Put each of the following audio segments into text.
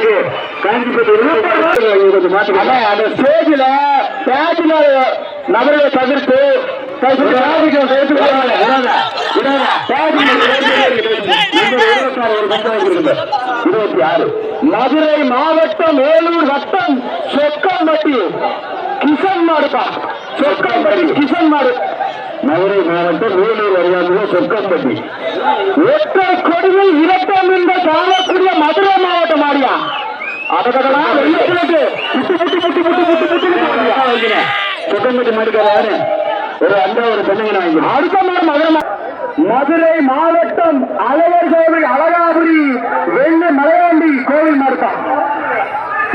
இருக்கு. காஞ்சிபுரத்து மாட்டுக்காங்க அந்த ஸ்டேஜில் பேட்சில் நபர்களை தவிர்த்து இருபத்தி ஆறு. மதுரை மாவட்டம் வேலூர் வட்டம் சொக்கம்பட்டி கிஷன் மாடுப்பா சொக்கம்பட்டி கிஷன் மாடு மதுரை மாவட்டம் வேலூர் அருகாமையில் சொக்கம்பட்டி ஒற்றை கொடியில் இரட்டம் என்று காணக்கூடிய மதுரை மாவட்டம் ஆடியா சொக்கம்பட்டி மாட்டுக்காரு ஒரு அண்டா ஒரு பெண்ணுங்க அடுத்த மதுரை மா- மதுரை மாவட்டம் அழகர் கோவில் அழகாபுரி வெள்ளி மலையாண்டி கோவில் மாடுப்பா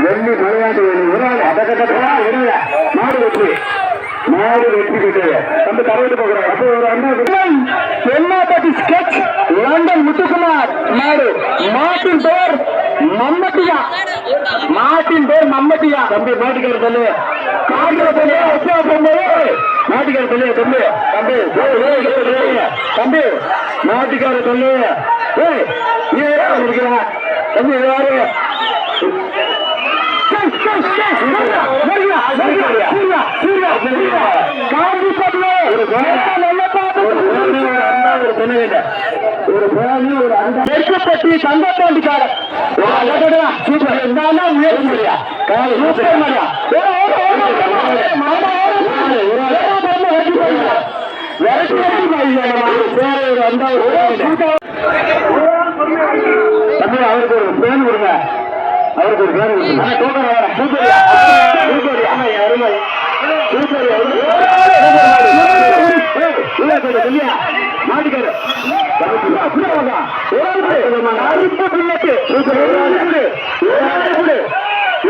வெள்ளி மலையாண்டி விராது அதற்கெல்லாம் விராத மாடு வெற்றி மாடு வெற்றி பெற்றது. நம்ம கரவிட்டு போகிறோம் அப்போ ஒரு அண்ணா தென்னாப்பட்டி ஸ்கெச் லண்டன் முத்துக்குமார். மாடு மாட்டின் பேர் மம்மட்டியா? மாட்டின் பேர் மம்மட்டியா? தம்பி மாட்டுக்கார சொல்லு. காட்டுற சொல்லு. அச்சா சொல்லு மாட்டுக்கார சொல்லு தம்பி. தம்பி ஏய், ஏய், ஏய், ஏய், தம்பி மாட்டுக்கார சொல்லு. ஏய் நீ யாரா? இருக்கிற தம்பி இது யாரு நெருக்கப்பட்டி சூப்பர் இருந்தாலும் முயற்சி முடியா சூப்பர் மரியா அவருக்கு ஒரு பேன் கொடுங்க. அவருக்கு ஒரு வேற சூப்பரியா சூப்பரியா அருமை. சூப்பரியா மாட்டிக்காரு.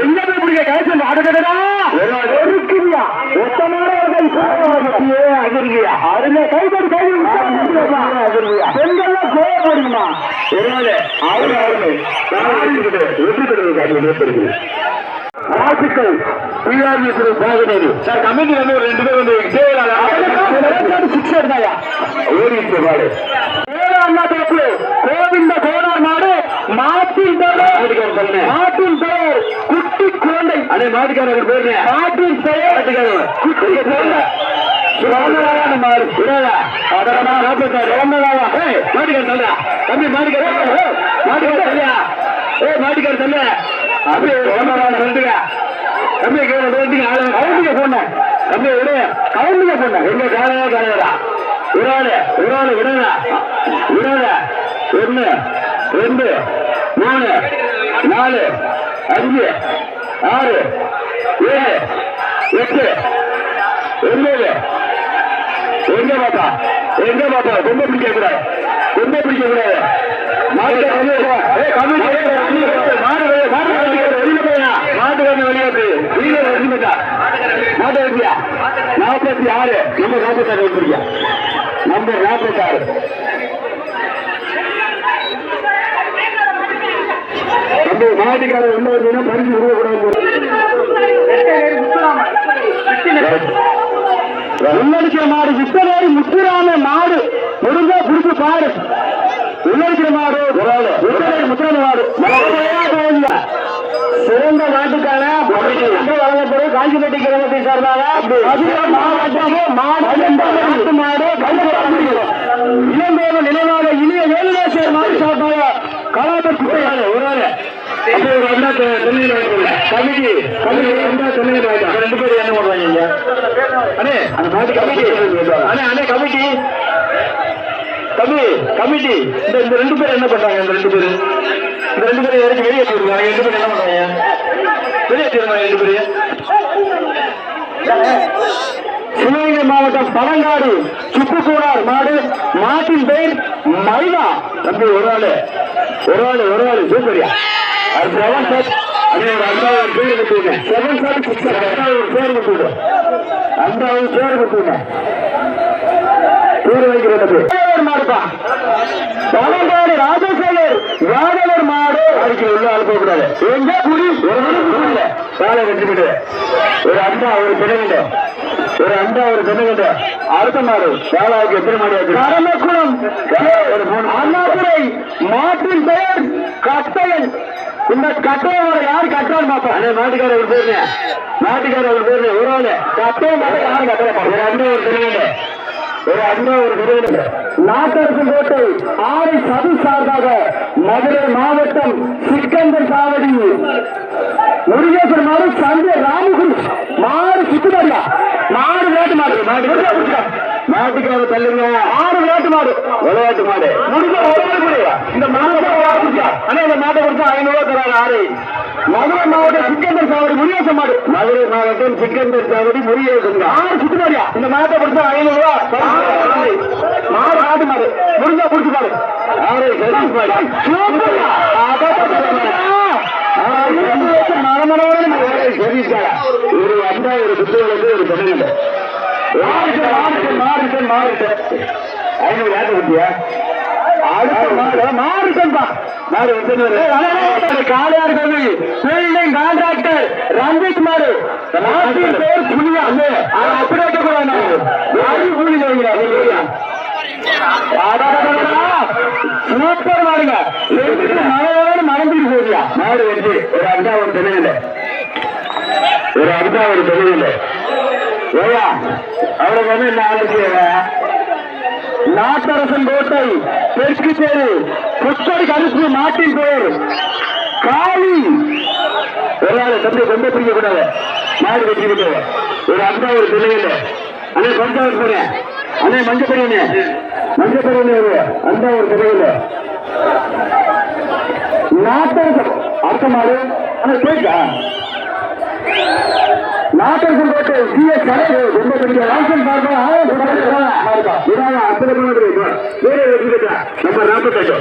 எங்க போய் பிடிக்க? காய்ச்சல் அடடடா இருக்குறியா அதிர்வியா அதிர்வியா கோவப்படுமா ஒருவேளை அவரு அவரு வெற்றி சார் கமிட்டி வந்து ஒரு ரெண்டு பேர் வந்து சிக்ஸ் எடுத்தாயா அண்ணா தரப்பு கோவிந்த கோனார் மாடு மாட்டின் பெயர். மாட்டின் பெயர் குட்டி குழந்தை. அதே மாட்டுக்காரர் பேர் மாட்டின் பெயர் குட்டி குழந்தை. சுவாமிநாராயண மாடு விடாதா அதெல்லாம் நாற்பத்தாறு சுவாமிநாராயணா ஏய் மாட்டுக்காரர் தந்தா தம்பி மாட்டுக்காரர் மாட்டுக்காரர் தந்தா ஏய் மாட்டுக்காரர் தந்தா அப்படியே சுவாமிநாராயண வந்துங்க தம்பி கேட்க வேண்டிய ஆளு கவுண்டிங்க போனேன் தம்பி விடு. கவுண்டிங்க போனேன் எங்க காலையா காலையா விடாத விடாத விடாத. விடாத. ஒண்ணு ரெண்டு மூணு நாலு அஞ்சு ஆறு ஏழு எட்டு ஒன்பது எங்க பாப்பா? எங்க பாப்பா? ரொம்ப பிடிக்க கூடாது ரொம்ப பிடிக்க கூடாது மாட்டு வெளியே போ. ஏய், கமிட்டி, ஏய், மாடு வெளியே, மாடு வெளியே, வெளியே போயா. மாட்டு வந்து வெளியே வந்து வெளியே வெளியே போயிட்டா. மாட்டு வெட்டியா நாற்பத்தி ஆறு. நம்ம நம்பர் மாட்டுக்காரர் வந்தீங்கன்னா பரிசு கொடுக்கக்கூடாது. உள்ளடிக்கிற மாடு வித்தவேரி முத்துராம மாடு. முடிஞ்சா புடிச்சு பாரு. உள்ளடிக்கிற மாடு வித்தவேரி முத்துராம மாடு. சிறந்த நாட்டுக்கான வழங்கப்படும் காஞ்சிபட்டி கிராமத்தை சார்பாக மாவட்டமும் மாடு மாடு. இளந்தோட நினைவாக இனிய வேலுநேசர் மாடு சார்பாக கலாபத்து ஒரு வாங்கிக்கோங்க. Committee committee. வாங்கிக்கோங்க. ரெண்டு பேரும் என்ன பண்ணுவாங்க இங்க? அண்ணே அந்த மாட்டு கமிட்டி அண்ணே அண்ணே கமிட்டி. தம்பி கமிட்டி. இந்த இந்த ரெண்டு பேரும் என்ன பண்றாங்க இந்த ரெண்டு பேரும்? இந்த ரெண்டு பேரும் வெளியே போயிருக்காங்க ரெண்டு பேரும் என்ன பண்றாங்க? வெளியே போயிருக்காங்க ரெண்டு பேரும். சிவகங்கை மாவட்டம் பழங்காடு சுப்புக்கூடார் மாடு மாட்டின் பெயர் மைனா தம்பி ஒரு ஆளு. ஒரு ஆளு ஒரு ஆளு. சூப்பரியா. அது செவன் சார்? அதே ஒரு அஞ்சாவது பேர் விட்டுங்க செவன் சார் சிக்ஸ் அஞ்சாவது ஒரு பேர் விட்டுங்க அஞ்சாவது பேர் விட்டுங்க பேர் வைக்கிறது மாடுப்பா. பழங்காடு ராஜசேகர். யாதவர் மாடு. அதுக்கு உள்ள அனுப்ப கூடாது. எங்க குடி? ஒரு காலை வெற்றி விட்டு ஒரு அண்டா ஒரு பிணங்கிட்ட ஒரு அண்டா ஒரு பிணங்கிட்ட அடுத்த மாடு. வேளாவுக்கு எத்தனை மாடு கரமக்குளம். அண்ணாதுரை. மாட்டின் பெயர் கட்டையன். இந்த கட்டோட யாரு கட்டுறான்னு பாப்போம் அண்ணே மாட்டுக்கார ஒரு பேருங்க மாட்டுக்கார ஒரு பேருங்க ஒரு ஆளு. கட்டோ மாட்டை யாரு கட்டுறா ஒரு அண்ணன் ஒரு திருவிழா ஒரு அண்ணா ஒரு திருவிழா நாட்டரசு கோட்டை ஆறு சது சார்பாக மதுரை மாவட்டம் சிக்கந்தர் சாவடி. முருகேசன் மாடு சந்தை ராமகுரு மாடு சுத்துமாடியா மாடு வேட்டு மாடு மாடு மாட்டுக்கார தள்ளுங்க ஆறு விளையாட்டு மாடு. விளையாட்டு மாடு. முடிஞ்ச முடியா இந்த மாட்டை ஆனா இந்த மாட்டை கொடுத்தா ஐநூறு ரூபாய் தராங்க ஆறு. மதுரை மாவட்டம் சிக்கந்தர் சாவடி முருகேசன் மாடு. மதுரை மாவட்டம் சிக்கந்தர் சாவடி முருகேசன் ஆறு சுத்துமாடியா இந்த மாட்டை கொடுத்தா ஐநூறு ரூபாய் மாடு ஆட்டு மாடு முடிஞ்சா புடிச்சு பாரு. ஆறு சரி சூப்பர்யா. ஒரு அண்டா ஒரு சுற்றுகளுக்கு ஒரு தமிழ் மாறிட்டு மாறிட்டு ஐநூறு யாரு மாறு கான்ட்ராக்டர் ரஞ்சித் நாட்டின் பேர் புனியா அப்படி சூப்பர் மாடுங்க. மறந்துட்டு போதியா மாடு வெற்றி ஒரு ஒரு தெளிவில்லை ஒரு அண்டா ஒரு தெளிவில்லை அவருக்கு வந்து என்ன நாட்டரசன் கோட்டை தெற்கு தேரு புத்தடி கருப்பு நாட்டின் பேர் காளி. ஒரு ஆளு தம்பி ரொம்ப பிடிக்க கூடாது மாடு வெற்றி ஒரு அண்டா ஒரு தெளிவில்லை அண்ணே பஞ்சாவது போறேன் அண்ணே மஞ்ச பெரியனே மஞ்ச பெரியனே ஒரு அண்டா ஒரு தெளிவில்லை நாட்டரசன். அர்த்தமாடு மாடு. அண்ணே கேட்கா. நாட்டரசன் கோட்டை சி ரொம்ப பெரிய வாசல் சார்பா நம்பர் நாற்பத்தெட்டு.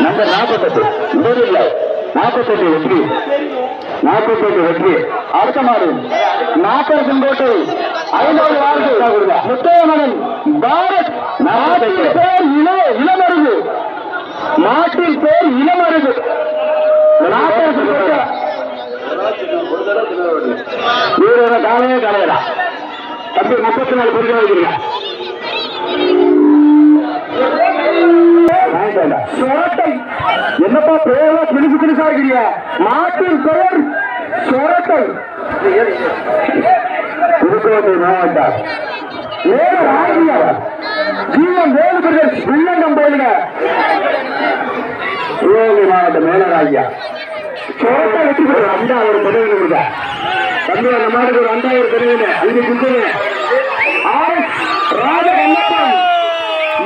நம்பர் நாற்பத்தெட்டு. நூறு இல்லை. நாற்பத்தெட்டு வெற்றி. நாற்பத்தெட்டு வெற்றி. அடுத்த மாடு. நாட்டரசன் கோட்டை ஐநூறு வாழ்க்கை முத்தையமகன் பாரத். நாட்டின் பேர் இள இளமருது. நாட்டின் பேர் இளமருது. நாட்டரசன் கோட்டை வீரோட காலையே காலையடா தம்பி முப்பத்தி நாலு பொருள் வைக்கிறீங்க என்னப்பா பேரா பிடிச்சு பிடிச்சா இருக்கிறீங்க மாட்டின் பெயர் சொரட்டை புதுக்கோட்டை மாவட்டம் வேறு ராஜியா ஜீவன் வேலு பிரதேஷ் வில்லங்கம் போயிடுங்க சிவகங்கை மாவட்டம் மேலராஜ்யா சோட்டா வெற்றி பெறும் அண்டா ஒரு பதவி கொடுக்க தம்பி அந்த மாட்டுக்கு ஒரு அண்டா ஒரு பதவி அங்கே குடுக்குங்க ஆர்எஸ் ராஜகண்ணப்பன்.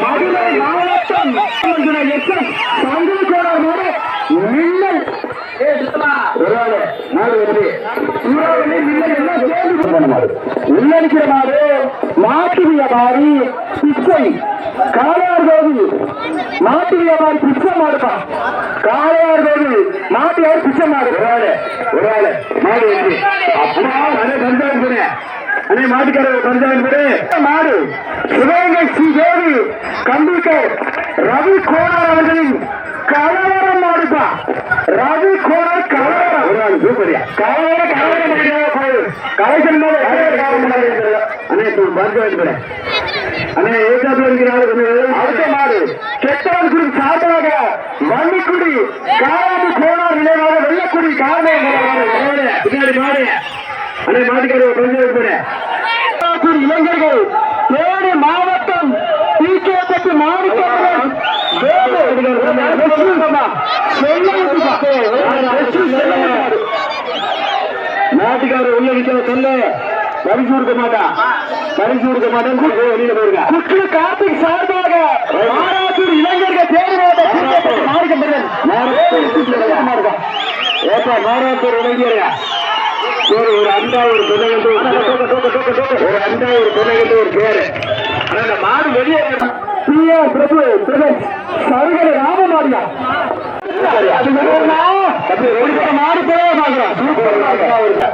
மதுரை மாவட்டம். எஸ் எஸ் சந்திரகோடார் மாடு மின்னல் ஒரு ஆளு நாலு வெற்றி மின்னல் எல்லாம் சேர்ந்து உள்ளடிக்கிற மாடு மாட்டு வியாபாரி பிச்சை. கோவில். மாட்டு வியாபாரி பிச்சை மாடுப்பா காளையார் கோவில் மாட்டு யார் மாடு ஒரு ஆளு ஒரு ஆளு. மாடு வெற்றி அப்பா அதே பஞ்சாயத்து பண்ணேன் அண்ணே மாட்டுக்காரர் பஞ்சாயத்து மாடு. சிவகங்கை ஸ்ரீ தேவி கம்ப்யூட்டர் ரவி கோடார் அவர்களின் கலவரம் மாடுப்பா. ரவி கோடார் கலவரம். ஒரு ஆள் சூப்பரியா. கலவர கலவரம் கலைசன் மேல அண்ணே பஞ்சாயத்து பண்ணு அண்ணே ஏற்காட்டில் இருக்கிறாரு அடுத்த மாடு கெட்டவன் குறி சார்பாக வள்ளிக்குடி காலாது கோணார் நிலையாக வெள்ளக்குடி காரணம் பின்னாடி மாடு. அண்ணே மாட்டுக்காரி கொஞ்சம் போறேன் இளைஞர்கள் தேனி மாவட்டம் தீக்கேப்பட்டு மாவட்டம் நாட்டுக்காரர் உள்ள சொல்ல பரிசு கொடுக்க மாட்டான் பரிசு கொடுக்க மாட்டேன் வெளியில போயிருங்க குற்று கார்த்திக் சார்பாக மாறாத்தூர் இளைஞர்கள் தேர்வு மாறுக ஏப்பா மாறாத்தூர் இளைஞர்கள் ஒரு ஒரு அண்டா ஒரு பிள்ளைகள் ஒரு அண்டா ஒரு பிள்ளைகள் ஒரு பேரு. ஆனா இந்த மாடு வெளியே பிரபு பிரதேஷ் சருகலை ராமமாரியா?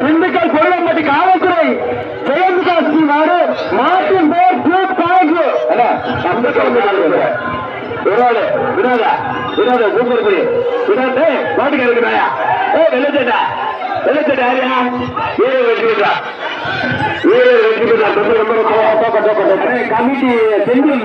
திண்டுக்கல் கொல்லம்பட்டி காவல்துறை ஜெயந்திகாஸ்ரீ மாடு மாட்டின் பேர் டியூப் காய்க்கு வினோத வினோத வினோத சூப்பர் புரி வினோத் மாட்டுக்கு இருக்கிறாயா ஏ வெள்ளச்சேட்டா வெள்ளச்சேட்டா யாரியா பெற்றா. வீர வெற்றி பெற்றா. ரொம்ப ரொம்ப கமிட்டி செந்தில்